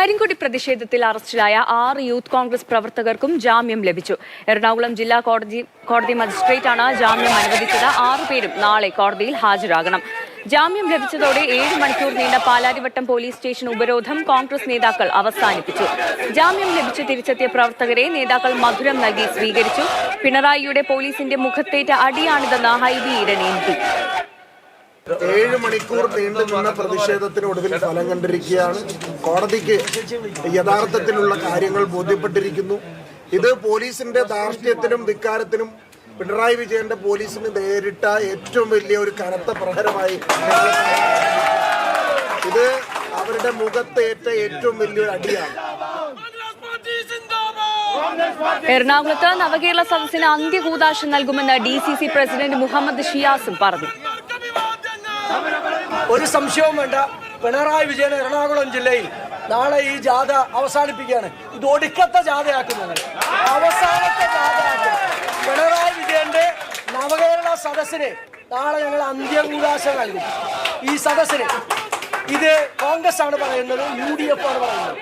കരിങ്കൊടി പ്രതിഷേധത്തിൽ അറസ്റ്റിലായ ആറ് യൂത്ത് കോൺഗ്രസ് പ്രവർത്തകർക്കും ജാമ്യം ലഭിച്ചു. എറണാകുളം ജില്ലാ കോടതി കോടതി മജിസ്ട്രേറ്റാണ് ജാമ്യം അനുവദിച്ചത്. ആറുപേരും നാളെ കോടതിയിൽ ഹാജരാകണം. ജാമ്യം ലഭിച്ചതോടെ ഏഴ് മണിക്കൂർ നീണ്ട പാലാരിവട്ടം പോലീസ് സ്റ്റേഷൻ ഉപരോധം കോൺഗ്രസ് നേതാക്കൾ അവസാനിപ്പിച്ചു. ജാമ്യം ലഭിച്ച് തിരിച്ചെത്തിയ പ്രവർത്തകരെ നേതാക്കൾ മധുരം നൽകി സ്വീകരിച്ചു. പിണറായിയുടെ പോലീസിന്റെ മുഖത്തേറ്റ അടിയാണിതെന്ന് ഹൈബി പി ഏഴ് മണിക്കൂർ നീണ്ടു നിന്ന പ്രതിഷേധത്തിന് ഒടുവിൽ ഫലം കണ്ടിരിക്കുകയാണ്. കോടതിക്ക് യഥാർത്ഥത്തിലുള്ള കാര്യങ്ങൾ ബോധ്യപ്പെട്ടിരിക്കുന്നു. ഇത് പോലീസിന്റെ ധാർഷ്ട്യത്തിനും ധിക്കാരത്തിനും പിണറായി വിജയന്റെ പോലീസിന് നേരിട്ട ഏറ്റവും വലിയ ഒരു കനത്ത പ്രഹരമായി ഇത് അവരുടെ മുഖത്തേറ്റ ഏറ്റവും വലിയൊരു അടിയാണ്. എറണാകുളത്ത് നവകേരള സദസ്സിന് അന്ത്യകൂതാശം നൽകുമെന്ന് D C C president Muhammad ഷിയാസും പറഞ്ഞു. ഒരു സംശയവും വേണ്ട. പിണറായി വിജയൻ എറണാകുളം ജില്ലയിൽ നാളെ ഈ ജാഥ അവസാനിപ്പിക്കുകയാണ്. ഇത് ഒടുക്കത്തെ ജാഥയാക്കുന്നത് അവസാനത്തെ പിണറായി വിജയന്റെ നവകേരള സദസ്സിന് നാളെ ഞങ്ങൾ അന്ത്യകൂടാശ നൽകും. ഈ സദസ്സിന് ഇത് കോൺഗ്രസ് ആണ് പറയുന്നത് യു ഡി എഫ് ആണ് പറയുന്നത്.